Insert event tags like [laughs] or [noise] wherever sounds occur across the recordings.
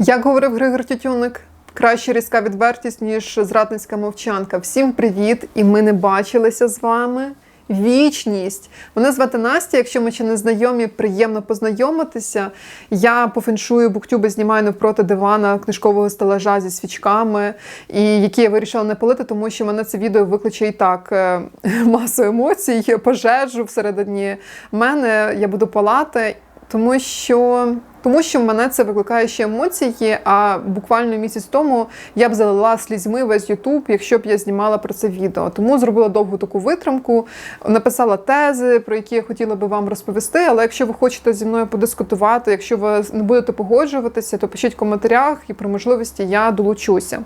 Як говорив Григор Тютюник, краще різка відвертість, ніж зрадницька мовчанка. Всім привіт! І ми не бачилися з вами. Вічність. Мене звати Настя. Якщо ми ще не знайомі, приємно познайомитися. Я по феншую буктюби знімаю навпроти дивана книжкового стелажа зі свічками, і які я вирішила не палити, тому що мене це відео викличе і так е, [laughs] масу емоцій, пожежу всередині мене. Я буду палати, тому що. Тому що в мене це викликає ще емоції. А буквально місяць тому я б залила слізьми весь Ютуб, якщо б я знімала про це відео. Тому зробила довгу таку витримку, написала тези, про які я хотіла би вам розповісти. Але якщо ви хочете зі мною подискутувати, якщо ви не будете погоджуватися, то пишіть в коментарях і при можливості я долучуся.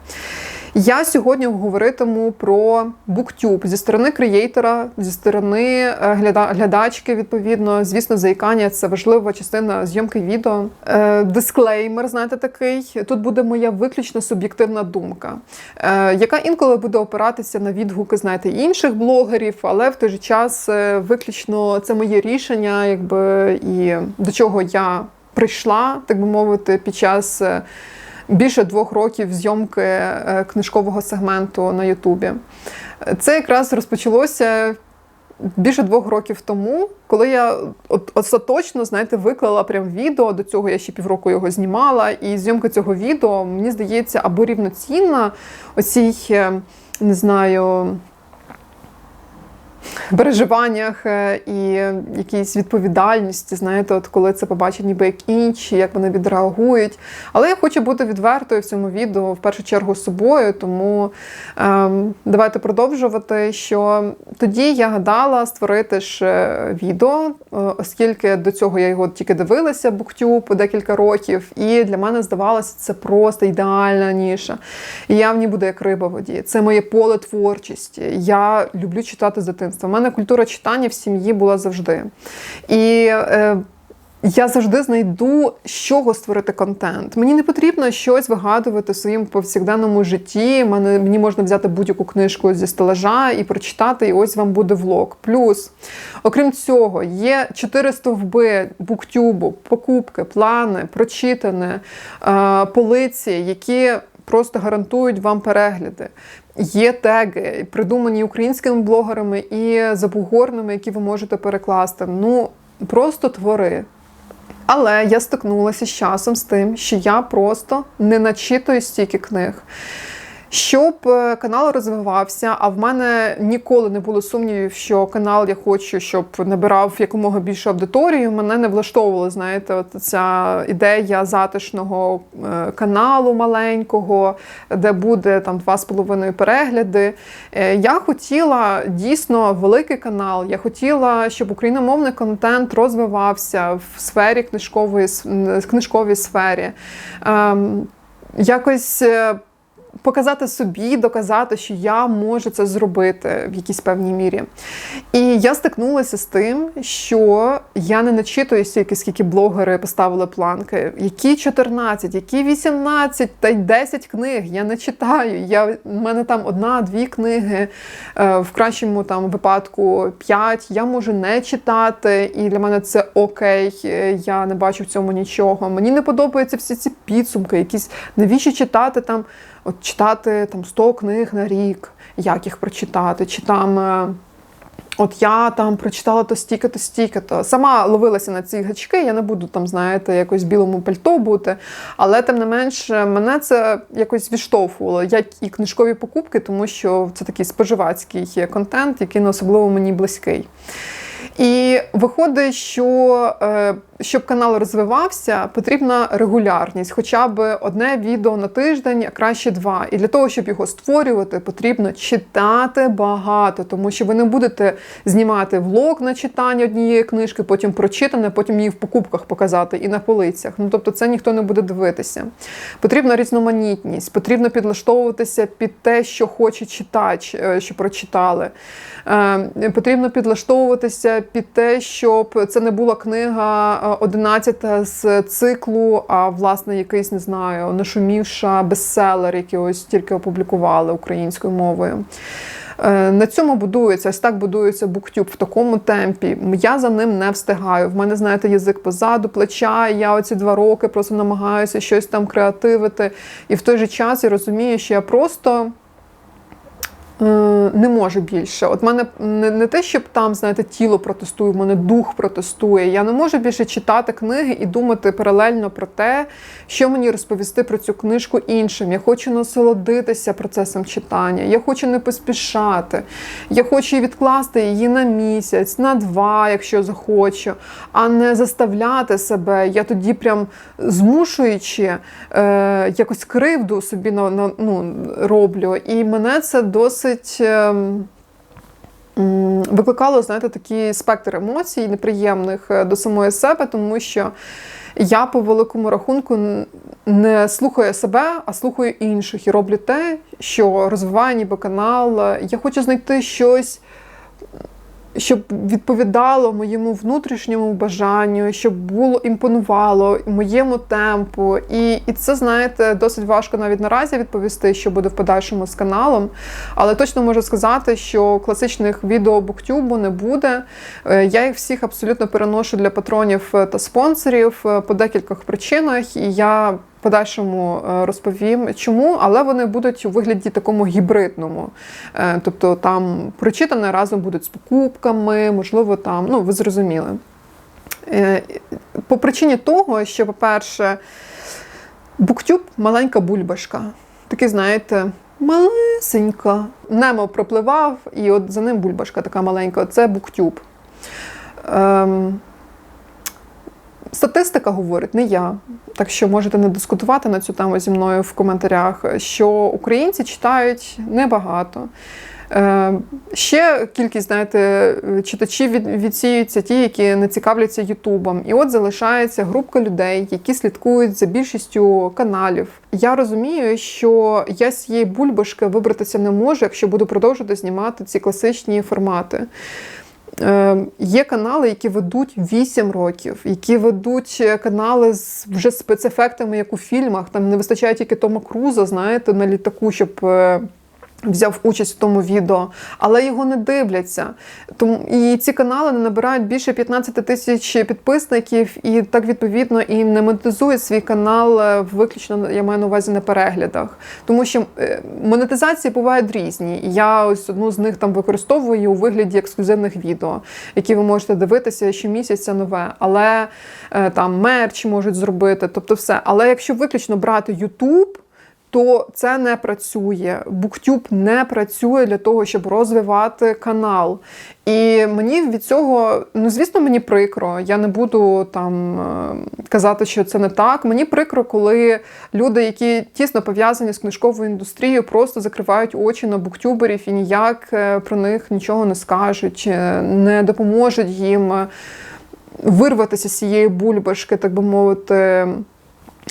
Я сьогодні говоритиму про буктюб зі сторони креатора, зі сторони е, гляда- глядачки, відповідно. Звісно, заїкання це важлива частина зйомки відео. Е, Дисклеймер, знаєте, такий. Тут буде моя виключно суб'єктивна думка, е, яка інколи буде опиратися на відгуки, знаєте, інших блогерів, але в той же час е, виключно це моє рішення, якби і до чого я прийшла, так би мовити, під час. більше двох років зйомки книжкового сегменту на Ютубі. Це якраз розпочалося більше двох років тому, коли я остаточно, знаєте, виклала прям відео. До цього я ще півроку його знімала, і зйомка цього відео, мені здається, або рівноцінна оцій, е, не знаю. Переживаннях е, і якійсь відповідальності, знаєте, от коли це побачать ніби як інші, як вони відреагують. Але я хочу бути відвертою в цьому відео в першу чергу з собою, тому ем, давайте продовжувати. Що тоді я гадала створити ж е, відео, е, оскільки до цього я його тільки дивилася, буктюб декілька років, і для мене здавалося, це просто ідеальна ніша. І я в ній буду як риба в воді. Це моє поле творчості. Я люблю читати з дитинства. У мене культура читання в сім'ї була завжди. І е, я завжди знайду, з чого створити контент. Мені не потрібно щось вигадувати в своєму повсякденному житті. Мене, мені можна взяти будь-яку книжку зі стелажа і прочитати, і ось вам буде влог. Плюс, окрім цього, є чотири стовби буктюбу, покупки, плани, прочитане, е, полиці, які просто гарантують вам перегляди. Є теги, придумані українськими блогерами і забугорними, які ви можете перекласти. Ну, просто твори. Але я стикнулася з часом з тим, що я просто не начитую стільки книг. Щоб е, канал розвивався, а в мене ніколи не було сумнівів, що канал я хочу, щоб набирав якомога більше аудиторію. Мене не влаштовувала, знаєте, от ця ідея затишного е, каналу маленького, де буде там два з половиною перегляди. Е, Я хотіла дійсно великий канал. Я хотіла, щоб україномовний контент розвивався в сфері книжкової книжковій сфері. Ем, Якось. Показати собі, доказати, що я можу це зробити в якійсь певній мірі. І я стикнулася з тим, що я не начитую стільки, скільки блогери поставили планки. Які 14, які 18 та й 10 книг я не читаю. Я, в мене там одна-дві книги, е, в кращому там випадку 5. Я можу не читати, і для мене це окей. е, Я не бачу в цьому нічого. Мені не подобаються всі ці підсумки, якісь навіщо читати там от читати там 100 книг на рік, як їх прочитати, чи там. е, От я там прочитала то стільки, то стільки, то сама ловилася на ці гачки. Я не буду там, знаєте, якось білому пальто бути. Але тим не менш, мене це якось відштовхувало, як і книжкові покупки, тому що це такий споживацький контент, який не особливо мені близький. І виходить, що е, щоб канал розвивався, потрібна регулярність, хоча б одне відео на тиждень, а краще два. І для того, щоб його створювати, потрібно читати багато, тому що ви не будете знімати влог на читання однієї книжки, потім прочитане, потім її в покупках показати і на полицях. Ну тобто, це ніхто не буде дивитися. Потрібна різноманітність, потрібно підлаштовуватися під те, що хоче читач, е, що прочитали. Е, Потрібно підлаштовуватися під те, щоб це не була книга е, 11 з циклу, а власне якийсь, не знаю, нашумівша бестселер, який ось тільки опублікували українською мовою. Е, На цьому будується, ось так будується буктюб в такому темпі. Я за ним не встигаю. В мене, знаєте, язик позаду, плеча. Я оці два роки просто намагаюся щось там креативити. І в той же час я розумію, що я просто. Е, Не може більше. От мене не, не те, щоб там, знаєте, тіло протестує, в мене дух протестує. Я не можу більше читати книги і думати паралельно про те, що мені розповісти про цю книжку іншим. Я хочу насолодитися процесом читання, я хочу не поспішати, я хочу відкласти її на місяць, на два, якщо захочу, а не заставляти себе. Я тоді прям змушуючи е, якось кривду собі на, на, ну, роблю. І мене це досить. Ем, м, Викликало, знаєте, такий спектр емоцій неприємних е, до самої себе, тому що я по великому рахунку не слухаю себе, а слухаю інших і роблю те, що розвиває ніби канал. Я хочу знайти щось. Щоб відповідало моєму внутрішньому бажанню, щоб було імпонувало моєму темпу. І, і це, знаєте, досить важко навіть наразі відповісти, що буде в подальшому з каналом. Але точно можу сказати, що класичних відео буктюбу не буде. Е, Я їх всіх абсолютно переношу для патронів та спонсорів е, по декількох причинах. І я подальшому е, розповім, чому, але вони будуть у вигляді такому гібридному. Е, Тобто там прочитане разом будуть з покупками, можливо, там, ну ви зрозуміли. Е, По причині того, що, по-перше, буктюб маленька бульбашка. Такий, знаєте, малесенька. Немо пропливав, і от за ним бульбашка така маленька. Це буктюб. Ем, Статистика говорить, не я. Так що можете не дискутувати на цю тему зі мною в коментарях, що українці читають небагато. Е, Ще кількість, знаєте, читачів від, відсіюються ті, які не цікавляться Ютубом. І от залишається групка людей, які слідкують за більшістю каналів. Я розумію, що я з цієї бульбашки вибратися не можу, якщо буду продовжувати знімати ці класичні формати. Е, Є канали, які ведуть 8 років, які ведуть е, канали з вже спецефектами, як у фільмах. Там не вистачає тільки Тома Круза, знаєте, на літаку, щоб. Взяв участь в тому відео, але його не дивляться. Тому і ці канали не набирають більше 15 тисяч підписників, і так відповідно і не монетизують свій канал е, виключно я маю на увазі на переглядах. Тому що е, монетизації бувають різні. Я ось одну з них там використовую у вигляді ексклюзивних відео, які ви можете дивитися щомісяця нове, але е, там мерч можуть зробити, тобто все. Але якщо виключно брати YouTube, то це не працює. Буктюб не працює для того, щоб розвивати канал. І мені від цього, ну звісно, мені прикро. Я не буду там е, казати, що це не так. Мені прикро, коли люди, які тісно пов'язані з книжковою індустрією, просто закривають очі на буктюберів і ніяк е, про них нічого не скажуть, е, не допоможуть їм вирватися з цієї бульбашки, так би мовити.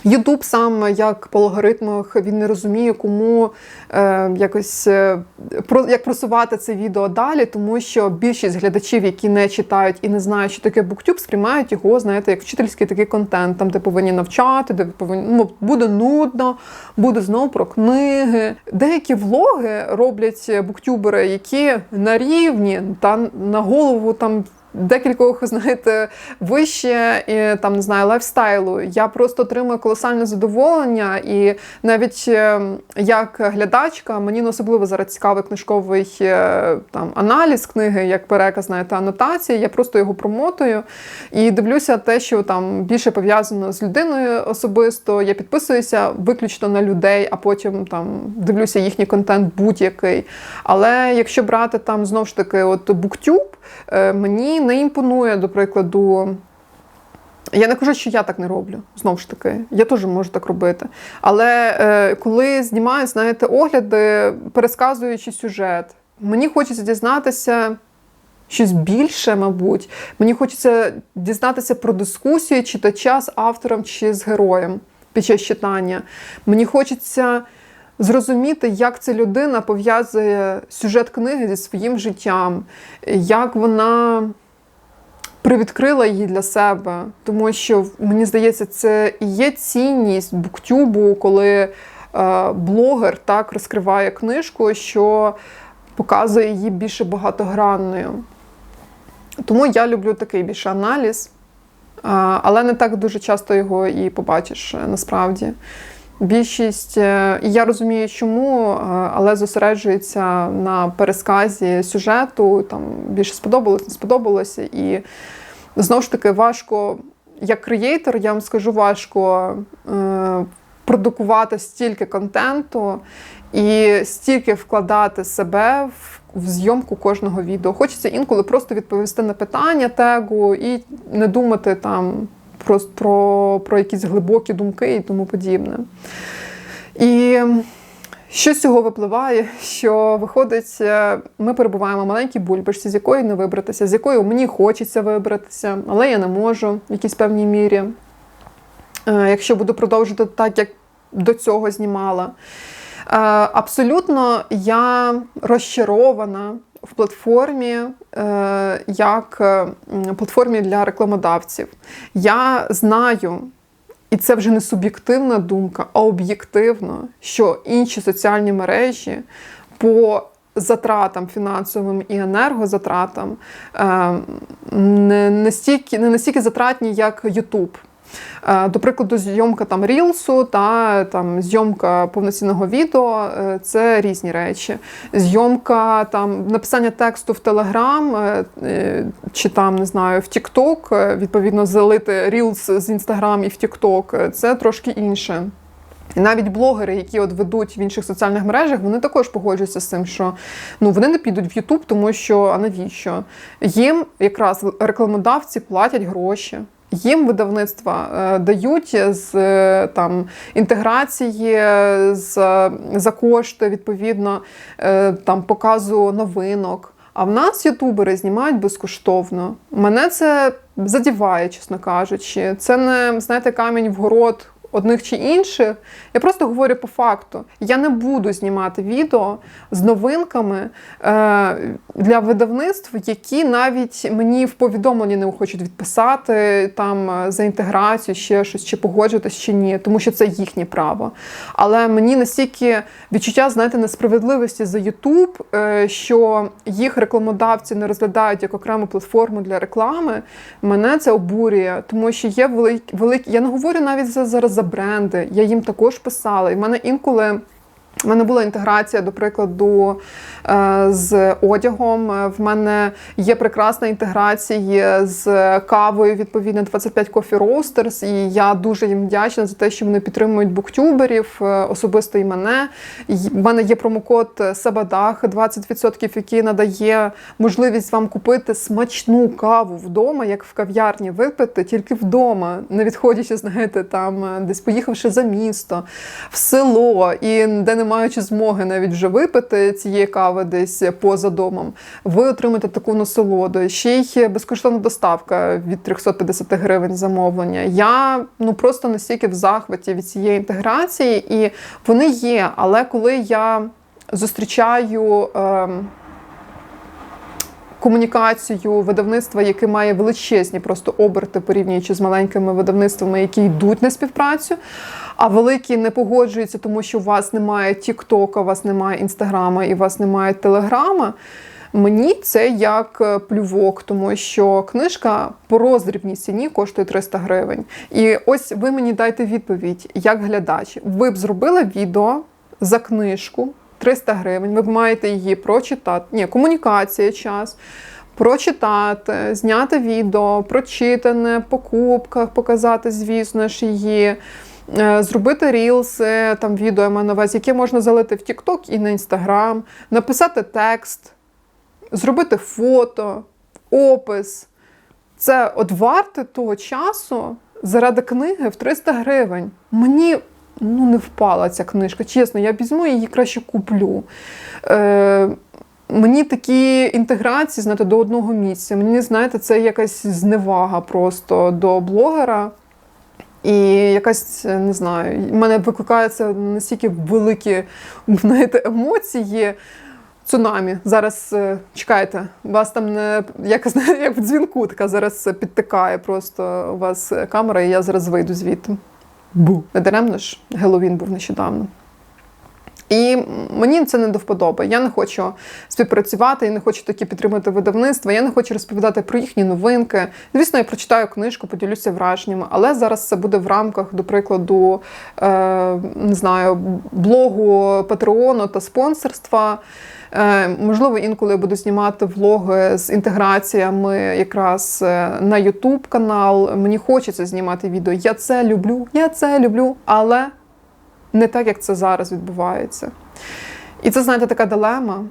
Ютуб сам як по алгоритмах він не розуміє, кому е, якось е, про як просувати це відео далі, тому що більшість глядачів, які не читають і не знають, що таке буктюб, сприймають його, знаєте, як вчительський такий контент, там де повинні навчати, де повинні ну, буде нудно, буде знову про книги. Деякі влоги роблять буктюбери, які на рівні та на голову там декількох, знаєте, вище і там не знаю лайфстайлу. Я просто отримую колосальне задоволення, і навіть е, як глядачка мені не особливо зараз цікавий книжковий е, там аналіз книги, як переказ, знаєте, анотації. Я просто його промотую і дивлюся те, що там більше пов'язано з людиною особисто. Я підписуюся виключно на людей, а потім там дивлюся їхній контент будь-який. Але якщо брати там знову ж таки, от е, мені не імпонує, до прикладу. Я не кажу, що я так не роблю. Знову ж таки, я теж можу так робити. Але е, коли знімають, знаєте, огляди, пересказуючи сюжет, мені хочеться дізнатися щось більше, мабуть. Мені хочеться дізнатися про дискусію читача з автором чи з героєм під час читання. Мені хочеться зрозуміти, як ця людина пов'язує сюжет книги зі своїм життям, як вона привідкрила її для себе. Тому що мені здається, це і є цінність буктюбу, коли е, блогер так розкриває книжку, що показує її більше багатогранною. Тому я люблю такий більше аналіз, але не так дуже часто його і побачиш е, насправді. Більшість, е, і я розумію, чому, е, але зосереджується на пересказі сюжету, там більше сподобалось, не сподобалося. І знову ж таки, важко, як креатор, я вам скажу, важко е, продукувати стільки контенту і стільки вкладати себе в, в зйомку кожного відео. Хочеться інколи просто відповісти на питання тегу і не думати там просто про, про якісь глибокі думки і тому подібне. І що з цього випливає? Що виходить, е, ми перебуваємо в маленькій бульбашці, з якої не вибратися, з якої мені хочеться вибратися, але я не можу в якійсь певній мірі. Е, Якщо буду продовжувати так, як до цього знімала. Е, Абсолютно я розчарована в платформі е, як е, платформі для рекламодавців. Я знаю, і це вже не суб'єктивна думка, а об'єктивно, що інші соціальні мережі по затратам фінансовим і енергозатратам е, не настільки, не настільки затратні, як YouTube. Е, До прикладу, зйомка там рілсу та там зйомка повноцінного відео е, це різні речі. Зйомка там написання тексту в Телеграм е, е, чи там не знаю в Тікток, відповідно, залити рілс з Інстаграм і в Тікток, це трошки інше. І навіть блогери, які от ведуть в інших соціальних мережах, вони також погоджуються з тим, що ну вони не підуть в Ютуб, тому що а навіщо? Їм якраз рекламодавці платять гроші. Їм видавництва е, дають з е, там інтеграції з, за кошти, відповідно, е, там показу новинок. А в нас ютубери знімають безкоштовно. Мене це задіває, чесно кажучи. Це не знаєте камінь в город одних чи інших. Я просто говорю по факту. Я не буду знімати відео з новинками е, для видавництв, які навіть мені в повідомленні не хочуть відписати там е, за інтеграцію, ще щось, чи погоджуватись, чи ні, тому що це їхнє право. Але мені настільки відчуття, знаєте, несправедливості за Ютуб, е, що їх рекламодавці не розглядають як окрему платформу для реклами. Мене це обурює, тому що є великі великі. Я не говорю навіть за зараз за бренди. Я їм також писала. І в мене інколи. в мене була інтеграція, до прикладу, з одягом. Е, В мене є прекрасна інтеграція з кавою, відповідно, 25 Coffee Roasters, І я дуже їм вдячна за те, що вони підтримують буктюберів, е, особисто і мене. В мене є промокод Сабадах 20%, який надає можливість вам купити смачну каву вдома, як в кав'ярні випити, тільки вдома, не відходячи, знаєте, там десь поїхавши за місто, в село і де не маючи змоги навіть вже випити цієї кави десь поза домом, ви отримаєте таку насолоду. Ще й безкоштовна доставка від 350 гривень замовлення. Я ну просто настільки в захваті від цієї інтеграції, і вони є. Але коли я зустрічаю. Ем, Комунікацію видавництва, яке має величезні просто оберти, порівнюючи з маленькими видавництвами, які йдуть на співпрацю, а великі не погоджуються, тому що у вас немає Тіктока, у вас немає Інстаграма і у вас немає Телеграма. Мені це як плювок, тому що книжка по роздрібній ціні коштує 300 гривень. І ось ви мені дайте відповідь, як глядач. Ви б зробили відео за книжку 300 гривень. Ви маєте її прочитати. Ні, комунікація, час. Прочитати, зняти відео, прочитане, покупках, показати, звісно ж, її. Е, Зробити рілси, там відео я маю на увазі, яке можна залити в TikTok і на Instagram, написати текст, зробити фото, опис. Це от варте того часу заради книги в 300 гривень. Мені ну, не впала ця книжка. Чесно, я візьму її краще куплю. Е, Мені такі інтеграції знаєте, до одного місця. Мені, знаєте, це якась зневага просто до блогера. І якась, не знаю, в мене викликаються настільки великі знаєте, емоції. Цунамі. Зараз е, чекайте, вас там не як, [laughs] як в дзвінку, така зараз підтикає просто у вас камера, і я зараз вийду звідти. Бу. Не даремно ж Геловін був нещодавно. І мені це не до вподоби. Я не хочу співпрацювати, я не хочу такі підтримати видавництва, я не хочу розповідати про їхні новинки. Звісно, я прочитаю книжку, поділюся враженнями, але зараз це буде в рамках, до прикладу, е, не знаю, блогу Патреону та спонсорства. Е, можливо, інколи я буду знімати влоги з інтеграціями якраз е, на YouTube канал. Мені хочеться знімати відео. Я це люблю, я це люблю, але не так, як це зараз відбувається. І це, знаєте, така дилема.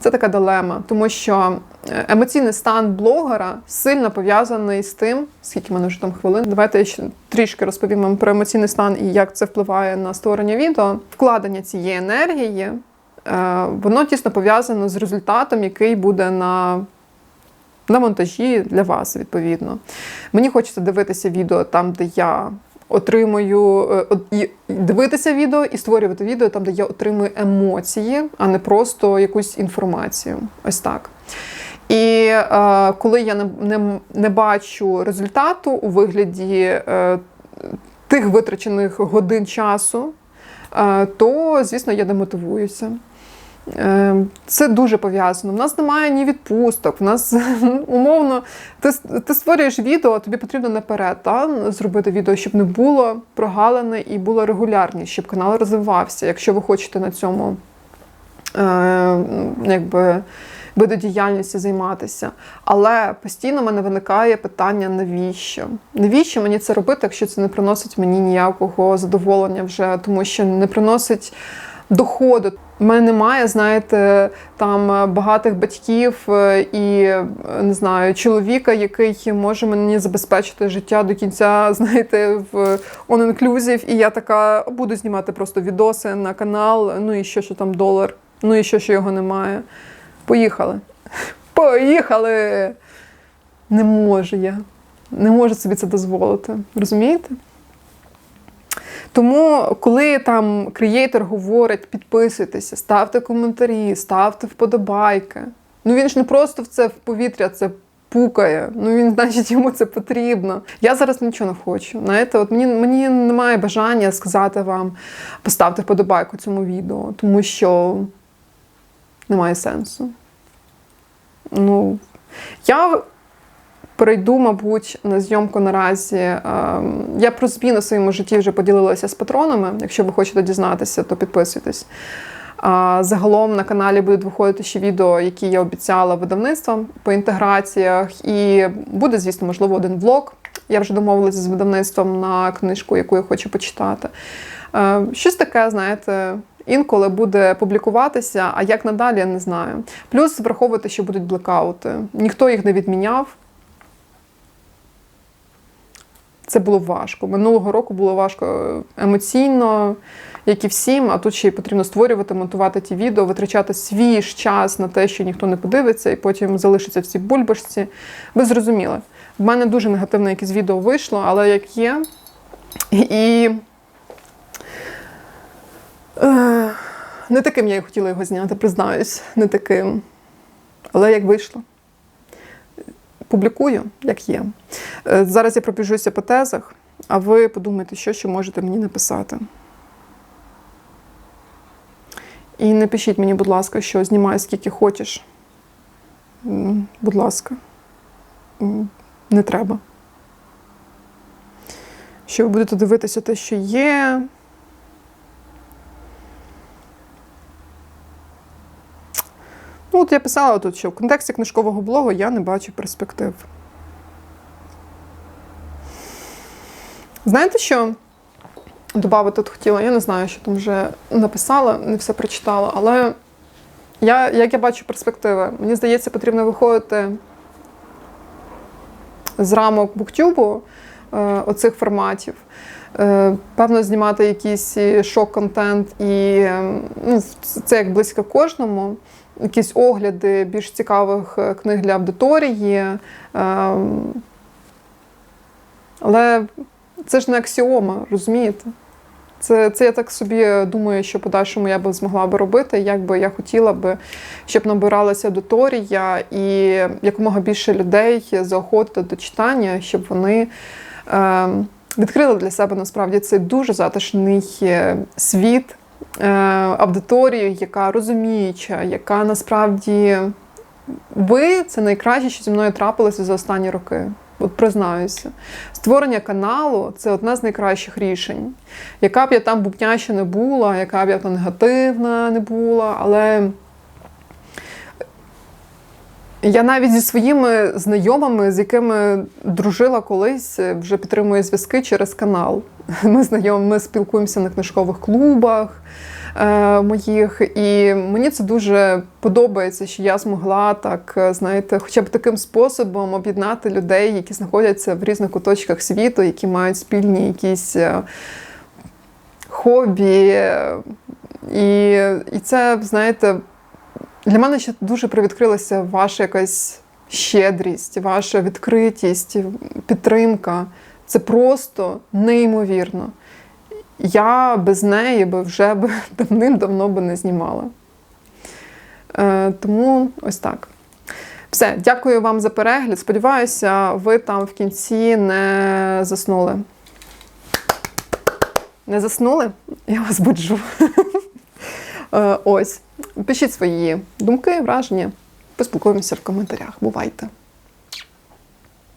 Це така дилема, тому що е, емоційний стан блогера сильно пов'язаний з тим, скільки в мене вже там хвилин. Давайте я ще трішки розповім вам про емоційний стан і як це впливає на створення відео. Вкладення цієї енергії, воно тісно пов'язано з результатом, який буде на на монтажі для вас, відповідно. Мені хочеться дивитися відео там, де я отримую е, дивитися відео і створювати відео там, де я отримую емоції, а не просто якусь інформацію. Ось так. І е, коли я не, не, не бачу результату у вигляді е, тих витрачених годин часу, е, то, звісно, я демотивуюся. Ем, це дуже пов'язано. У нас немає ні відпусток. В нас [laughs] умовно ти ти створюєш відео, тобі потрібно наперед та, зробити відео, щоб не було прогалене і було регулярність, щоб канал розвивався, якщо ви хочете на цьому е, якби, видодіяльністю займатися. Але постійно в мене виникає питання, навіщо? Навіщо мені це робити, якщо це не приносить мені ніякого задоволення вже, тому що не приносить доходу. У мене немає, знаєте, там багатих батьків е, і не знаю, чоловіка, який може мені забезпечити життя до кінця, [laughs] знаєте, в on-inclusive, І я така буду знімати просто відоси на канал. Ну і що, що там долар, ну і що, що його немає. Поїхали. [laughs] Поїхали! Не можу я. Не можу собі це дозволити. Розумієте? Тому, коли там креатор говорить, підписуйтеся, ставте коментарі, ставте вподобайки. Ну він ж не просто в це в повітря це пукає. Ну він, значить, йому це потрібно. Я зараз нічого не хочу. Знаєте, от мені мені немає бажання сказати вам, поставте вподобайку цьому відео, тому що немає сенсу. Ну, я перейду, мабуть, на зйомку наразі. Ем, я про зміни в своєму житті вже поділилася з патронами. Якщо ви хочете дізнатися, то підписуйтесь. Загалом на каналі будуть виходити ще відео, які я обіцяла видавництвам по інтеграціях. І буде, звісно, можливо, один влог. Я вже домовилася з видавництвом на книжку, яку я хочу почитати. Ем, щось таке, знаєте. Інколи буде публікуватися, а як надалі, я не знаю. Плюс враховувати, що будуть блекаути. Ніхто їх не відміняв. Це було важко. Минулого року було важко емоційно, як і всім. А тут ще й потрібно створювати, монтувати ті відео, витрачати свій ж час на те, що ніхто не подивиться, і потім залишиться в цій бульбашці. Ви зрозуміли. В мене дуже негативне якесь відео вийшло, але як є. І е, не таким я і хотіла його зняти, признаюсь, не таким. Але як вийшло публікую, як є. Е, зараз я пробіжуся по тезах, а ви подумайте, що ще можете мені написати. І не пишіть мені, будь ласка, що знімай скільки хочеш. Будь ласка, не треба. Що ви будете дивитися те, що є. От я писала тут, що в контексті книжкового блогу я не бачу перспектив. Знаєте, що додати тут хотіла? Я не знаю, що там вже написала, не все прочитала, але я, як я бачу перспективи, мені здається, потрібно виходити з рамок буктюбу е, оцих форматів. Е, певно, знімати якийсь шок-контент, і ну, це як близько кожному якісь огляди більш цікавих е, книг для аудиторії. Ем, але це ж не аксіома, розумієте? Це це я так собі думаю, що подальшому я би змогла би робити, як би я хотіла би, щоб набиралася аудиторія і якомога більше людей заохотити до читання, щоб вони е, відкрили для себе насправді цей дуже затишний е, світ е, аудиторію, яка розуміюча, яка насправді ви це найкраще, що зі мною трапилося за останні роки. От признаюся. Створення каналу це одне з найкращих рішень. Яка б я там бубняща не була, яка б я там негативна не була, але я навіть зі своїми знайомими, з якими дружила колись, вже підтримую зв'язки через канал. [laughs] Ми знайомі, ми спілкуємося на книжкових клубах е, моїх, і мені це дуже подобається, що я змогла так, е, знаєте, хоча б таким способом об'єднати людей, які знаходяться в різних куточках світу, які мають спільні якісь е, хобі. е, І, і це, знаєте, для мене ще дуже привідкрилася ваша якась щедрість, ваша відкритість, підтримка. Це просто неймовірно. Я без неї би вже б [laughs] давним-давно би не знімала. Е, тому ось так. Все, дякую вам за перегляд. Сподіваюся, ви там в кінці не заснули. Не заснули? Я вас буджу. [laughs] Е, Ось. Пишіть свої думки, враження. Поспілкуємося в коментарях. Бувайте!